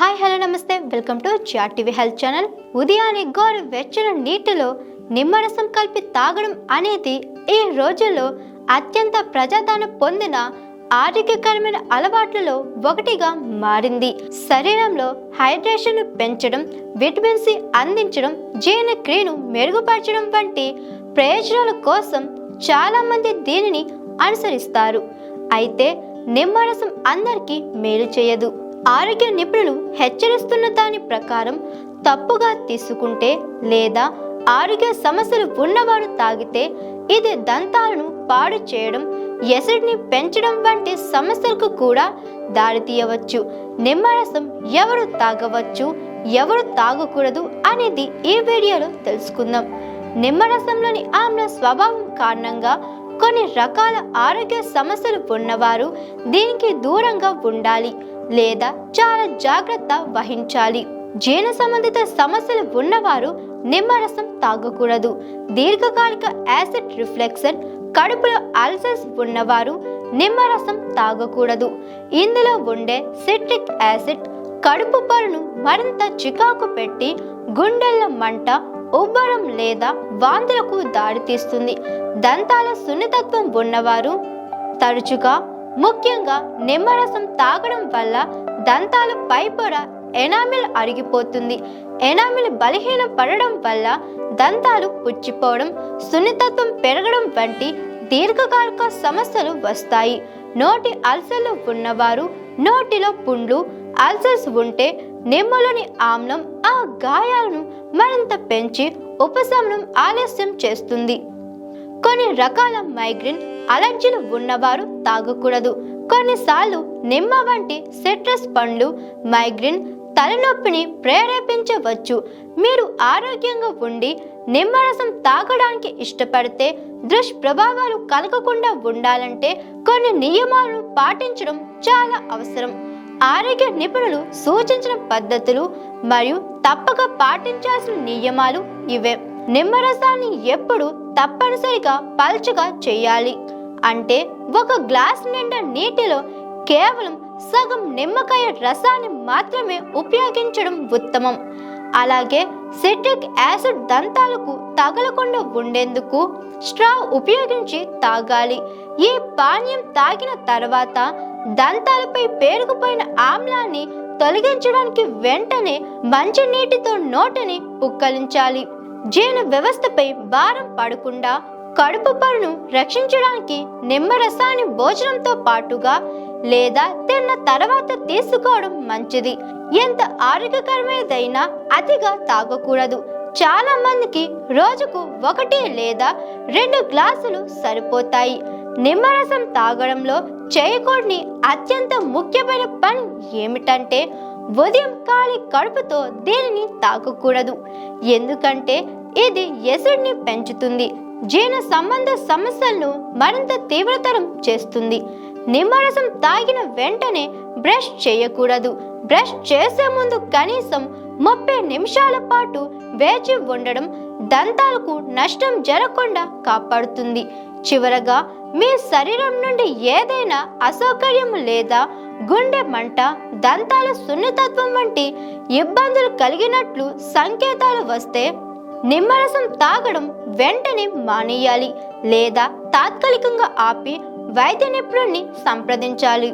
Hi hello namaste. Welcome to jar TV health channel. ఉదయాన్నే గోరు వెచ్చని నీటిలో నిమ్మరసం కలిపి తాగడం అనేది ఈ రోజుల్లో అత్యంత ప్రజాదరణ పొందిన ఆరోగ్యకరమైన అలవాట్లలో ఒకటిగా మారింది. శరీరంలో హైడ్రేషన్ పెంచడం విటమిన్ సి అందించడం జీర్ణక్రియను మెరుగుపరచడం వంటి ప్రయోజనాల కోసం చాలామంది దీనిని అనుసరిస్తారు. అయితే నిమ్మరసం అందరికీ మేలు చేయదు. ఆరోగ్య నిపుణులు హెచ్చరిస్తున్న దాని ప్రకారం తప్పుగా తీసుకుంటే లేదా ఆరోగ్య సమస్యలు ఉన్నవారు తాగితే ఇది దంతాలను పాడు చేయడం ఎసిడ్ని పెంచడం వంటి సమస్యలకు కూడా దారితీయవచ్చు. నిమ్మరసం ఎవరు తాగవచ్చు ఎవరు తాగకూడదు అనేది ఈ వీడియోలో తెలుసుకుందాం. నిమ్మరసంలోని ఆమ్ల స్వభావం కారణంగా కొన్ని రకాల ఆరోగ్య సమస్యలు ఉన్నవారు దీనికి దూరంగా ఉండాలి. లేదా చాలా జాగ్రత్త వహించాలి. జీర్ణ సంబంధిత సమస్యలు ఉన్నవారు నిమ్మరసం తాగకూడదు. దీర్ఘకాలిక యాసిడ్ రిఫ్లెక్షన్ కడుపులో అల్సర్స్ ఉన్నవారు నిమ్మరసం తాగకూడదు. ఇందులో ఉండే సిట్రిక్ యాసిడ్ కడుపు పొరను మరింత చికాకు పెట్టి గుండెల మంట ఉబ్బరం లేదా వాంతులకు దారితీస్తుంది. దంతాల సున్నితత్వం ఉన్నవారు తరచుగా ముఖ్యంగా నిమ్మరసం తాగడం వల్ల దంతాల పైపొర ఎనామిల్ అరిగిపోతుంది. ఎనామిల్ బలహీన పడడం వల్ల దంతాలు పుచ్చిపోవడం సున్నితత్వం పెరగడం వంటి దీర్ఘకాలిక సమస్యలు వస్తాయి. నోటి అల్సర్లు ఉన్నవారు నోటిలో పుండ్లు అల్సర్స్ ఉంటే నిమ్మలోని ఆమ్లం ఆ గాయాలను మరింత పెంచి ఉపశమనం ఆలస్యం చేస్తుంది. కొన్ని రకాల మైగ్రేన్ అలర్జీలు ఉన్నవారు తాగకూడదు. కొన్నిసార్లు నిమ్మ వంటి సిట్రస్ పండ్లు మైగ్రేన్ తలనొప్పిని ప్రేరేపించవచ్చు. మీరు ఆరోగ్యంగా ఉండి నిమ్మరసం తాగడానికి ఇష్టపడితే దుష్ప్రభావాలు కలగకుండా ఉండాలంటే కొన్ని నియమాలను పాటించడం చాలా అవసరం. ఆరోగ్య నిపుణులు సూచించిన పద్ధతులు మరియు తప్పక పాటించాల్సిన నియమాలు ఇవే. నిమ్మరసాన్ని ఎప్పుడు తప్పనిసరిగా పల్చగా చేయాలి. అంటే ఒక గ్లాస్ నిండా నీటిలో కేవలం సగం నిమ్మకాయ రసాన్ని మాత్రమే ఉపయోగించడం ఉత్తమం. అలాగే సిట్రిక్ యాసిడ్ దంతాలకు తగలకుండా ఉండేందుకు స్ట్రా ఉపయోగించి తాగాలి. ఈ పానీయం తాగిన తర్వాత దంతాలపై పేరుకుపోయిన ఆమ్లాన్ని తొలగించడానికి వెంటనే మంచి నీటితో నోటిని పుక్కలించాలి జీర్ణ వ్యవస్థపై భారం పడకుండా కడుపు పరును రక్షించడానికి నిమ్మరసాన్ని భోజనంతో పాటుగా లేదా తిన్న తర్వాత తీసుకోవడం మంచిది. ఎంత ఆరోగ్యకరమైనదైనా అతిగా తాగకూడదు. చాలా మందికి రోజుకు ఒకటి లేదా రెండు గ్లాసులు సరిపోతాయి. నిమ్మరసం తాగడంలో చేయకూడని అత్యంత ముఖ్యమైన పని ఏమిటంటే ఉదయం ఖాళీ కడుపుతో దీనిని తాగకూడదు. ఎందుకంటే ఇది ఎసిడ్ని పెంచుతుంది. జీర్ణ సంబంధ సమస్యలను మరింత తీవ్రతరం చేస్తుంది. నిమ్మరసం తాగిన వెంటనే బ్రష్ చేయకూడదు. బ్రష్ చేసే ముందు కనీసం ముప్పై నిమిషాల పాటు వేచి ఉండడం దంతాలకు నష్టం జరగకుండా కాపాడుతుంది. చివరగా మీ శరీరం నుండి ఏదైనా అసౌకర్యం లేదా గుండె మంట దంతాల సున్నితత్వం వంటి ఇబ్బందులు కలిగినట్లు సంకేతాలు వస్తే నిమ్మరసం తాగడం వెంటనే మానేయాలి లేదా తాత్కాలికంగా ఆపి వైద్య నిపుణుడిని సంప్రదించాలి.